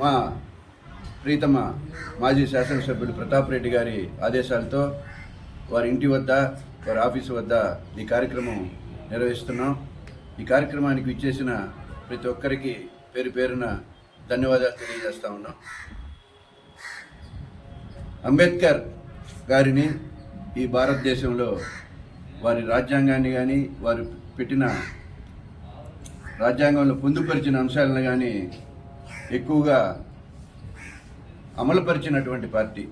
మా ప్రీతమ మాజీ శాసనసభ్యుడు ప్రతాప్ రెడ్డి గారి ఆదేశాలతో వారి ఇంటి వద్ద వారి ఆఫీసు వద్ద ఈ కార్యక్రమం నిర్వహిస్తున్నాం. ఈ కార్యక్రమానికి విచ్చేసిన ప్రతి ఒక్కరికి పేరు పేరున ధన్యవాదాలు తెలియజేస్తా ఉన్నాం. అంబేద్కర్ గారిని ఈ భారతదేశంలో వారి రాజ్యాంగాన్ని కానీ వారు పెట్టిన రాజ్యాంగంలో పొందుపరిచిన అంశాలను కానీ ఎక్కువగా అమలుపరిచినటువంటి పార్టీ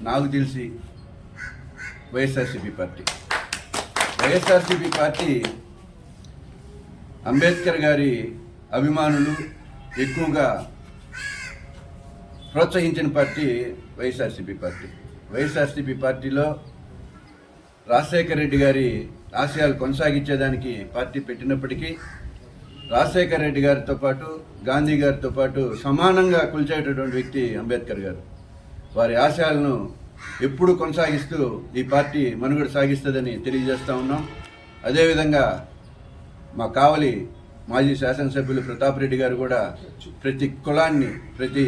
నాకు తెలిసి YSRCP party. YSRCP party Ambedkar గారి అభిమానులు ఎక్కువగా ప్రోత్సహించిన పార్టీ వైఎస్ఆర్సీపీ పార్టీ. వైఎస్ఆర్సీపీ పార్టీలో రాజశేఖర రెడ్డి గారి ఆశయాలు కొనసాగించేదానికి పార్టీ పెట్టినప్పటికీ రాజశేఖర రెడ్డి గారితో పాటు గాంధీ గారితో పాటు సమానంగా కొలిచేటటువంటి వ్యక్తి అంబేద్కర్ గారు. వారి ఆశయాలను ఎప్పుడు కొనసాగిస్తూ ఈ పార్టీ మనుగడ సాగిస్తుందని తెలియజేస్తూ ఉన్నాం. అదేవిధంగా మా కావలి మాజీ శాసనసభ్యులు ప్రతాప్ రెడ్డి గారు కూడా ప్రతి కులాన్ని ప్రతి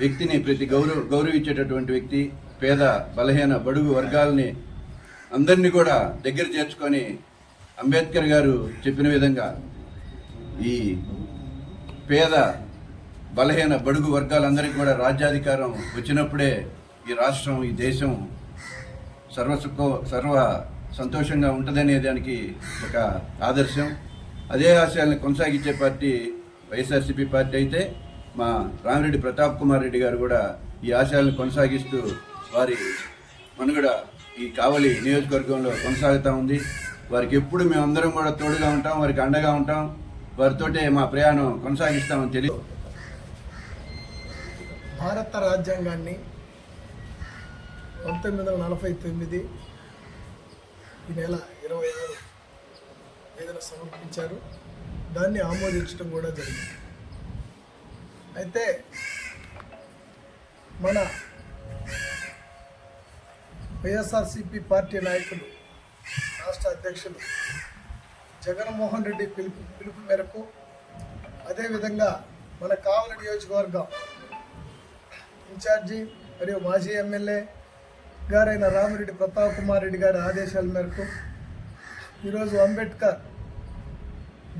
వ్యక్తిని ప్రతి గౌరవ గౌరవించేటటువంటి వ్యక్తి పేద బలహీన బడుగు వర్గాలని అందరినీ కూడా దగ్గర చేర్చుకొని అంబేద్కర్ గారు చెప్పిన విధంగా ఈ పేద బలహీన బడుగు వర్గాలందరికీ కూడా రాజ్యాధికారం వచ్చినప్పుడే ఈ రాష్ట్రం ఈ దేశం సర్వసుఖ సర్వ సంతోషంగా ఉంటుందనే దానికి ఒక ఆదర్శం. అదే ఆశయాలను కొనసాగించే పార్టీ వైఎస్ఆర్సీపీ పార్టీ అయితే మా రామిరెడ్డి ప్రతాప్ కుమార్ రెడ్డి గారు కూడా ఈ ఆశయాలను కొనసాగిస్తూ వారి మనుగడ ఈ కావలి నియోజకవర్గంలో కొనసాగుతూ ఉంది. వారికి ఎప్పుడు మేమందరం కూడా తోడుగా ఉంటాం వారికి అండగా ఉంటాం. వారితోటే మా ప్రయాణం కొనసాగిస్తామని తెలియ భారత రాజ్యాంగాన్ని పంతొమ్మిది వందల నలభై తొమ్మిది ఈ నెల ఇరవై ఆరు ఏదైనా సమర్పించారు. దాన్ని ఆమోదించడం కూడా జరిగింది. అయితే మన వైఎస్ఆర్సిపి పార్టీ నాయకులు రాష్ట్ర అధ్యక్షులు జగన్మోహన్ రెడ్డి పిలుపు పిలుపు మేరకు అదేవిధంగా మన కావలి నియోజకవర్గం ఇన్ఛార్జి మరియు మాజీ ఎమ్మెల్యే గారైన రామిరెడ్డి ప్రతాప్ కుమార్ రెడ్డి గారి ఆదేశాల మేరకు ఈరోజు అంబేద్కర్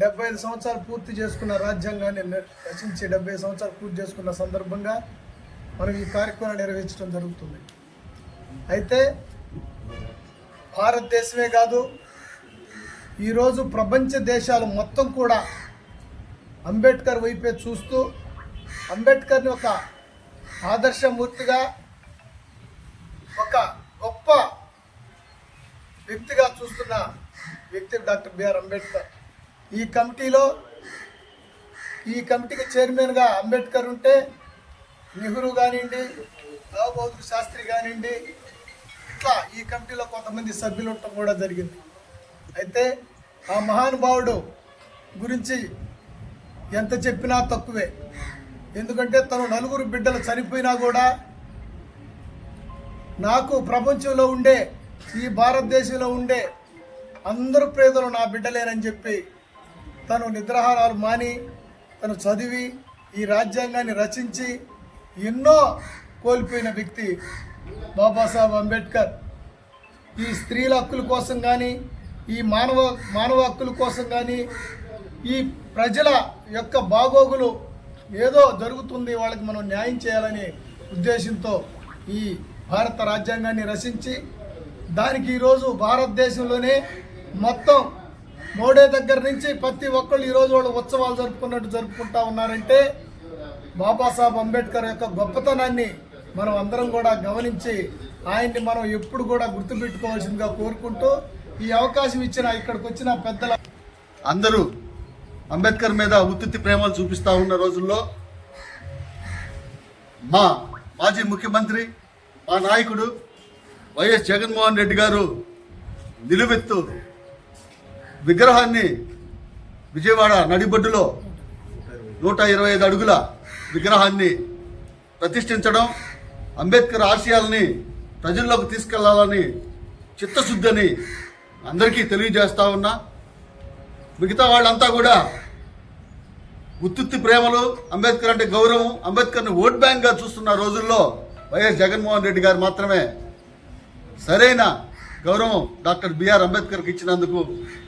డెబ్బై ఐదు సంవత్సరాలు పూర్తి చేసుకున్న రాజ్యాంగాన్ని రచించి డెబ్బై సంవత్సరాలు పూర్తి చేసుకున్న సందర్భంగా మనం ఈ కార్యక్రమాన్ని నిర్వహించడం జరుగుతుంది. అయితే భారతదేశమే కాదు ఈరోజు ప్రపంచ దేశాలు మొత్తం కూడా అంబేద్కర్ వైపే చూస్తూ అంబేద్కర్ని ఒక ఆదర్శమూర్తిగా ఒక గొప్ప వ్యక్తిగా చూస్తున్న వ్యక్తి డాక్టర్ బిఆర్ అంబేద్కర్. ఈ కమిటీలో ఈ కమిటీకి చైర్మన్గా అంబేద్కర్ ఉంటే నెహ్రూ కానివ్వండి రావు శాస్త్రి కానివ్వండి ఇట్లా ఈ కమిటీలో కొంతమంది సభ్యులు ఉండటం కూడా జరిగింది. అయితే ఆ మహానుభావుడు గురించి ఎంత చెప్పినా తక్కువే. ఎందుకంటే తను నలుగురు బిడ్డలు చనిపోయినా కూడా నాకు ప్రపంచంలో ఉండే ఈ భారతదేశంలో ఉండే అందరూ పేదలు నా బిడ్డలేనని చెప్పి తను నిద్రాహారాలు మాని తను చదివి ఈ రాజ్యాంగాన్ని రచించి ఎన్నో కోల్పోయిన వ్యక్తి బాబాసాహెబ్ అంబేద్కర్. ఈ స్త్రీల హక్కుల కోసం కానీ ఈ మానవ మానవ హక్కుల కోసం కానీ ఈ ప్రజల యొక్క బాగోగులు ఏదో జరుగుతుంది వాళ్ళకి మనం న్యాయం చేయాలనే ఉద్దేశంతో ఈ భారత రాజ్యాంగాన్ని రచించి దానికి ఈరోజు భారతదేశంలోనే మొత్తం మోడే దగ్గర నుంచి ప్రతి ఒక్కళ్ళు ఈరోజు వాళ్ళు ఉత్సవాలు జరుపుకున్నట్టు జరుపుకుంటా ఉన్నారంటే బాబాసాహెబ్ అంబేద్కర్ యొక్క గొప్పతనాన్ని మనం అందరం కూడా గమనించి ఆయన్ని మనం ఎప్పుడు కూడా గుర్తుపెట్టుకోవాల్సిందిగా కోరుకుంటూ ఈ అవకాశం ఇచ్చిన ఇక్కడికి వచ్చిన పెద్దల అందరూ అంబేద్కర్ మీద ఉత్తుత్తి ప్రేమలు చూపిస్తూ ఉన్న రోజుల్లో మా మాజీ ముఖ్యమంత్రి మా నాయకుడు వైఎస్ జగన్మోహన్ రెడ్డి గారు నిలువెత్తు విగ్రహాన్ని విజయవాడ నడిబొడ్డులో నూట ఇరవై ఐదు అడుగుల విగ్రహాన్ని ప్రతిష్ఠించడం అంబేద్కర్ ఆశయాల్ని ప్రజల్లోకి తీసుకెళ్ళాలని చిత్తశుద్ధిని అందరికీ తెలియజేస్తా ఉన్నా మిగతా వాళ్ళంతా కూడా ఉత్తుత్తి ప్రేమలు అంబేద్కర్ అంటే గౌరవం అంబేద్కర్ని ఓట్ బ్యాంక్గా చూస్తున్న రోజుల్లో వైఎస్ జగన్మోహన్ రెడ్డి గారు మాత్రమే సరైన గౌరవం డాక్టర్ బిఆర్ అంబేద్కర్కి ఇచ్చినందుకు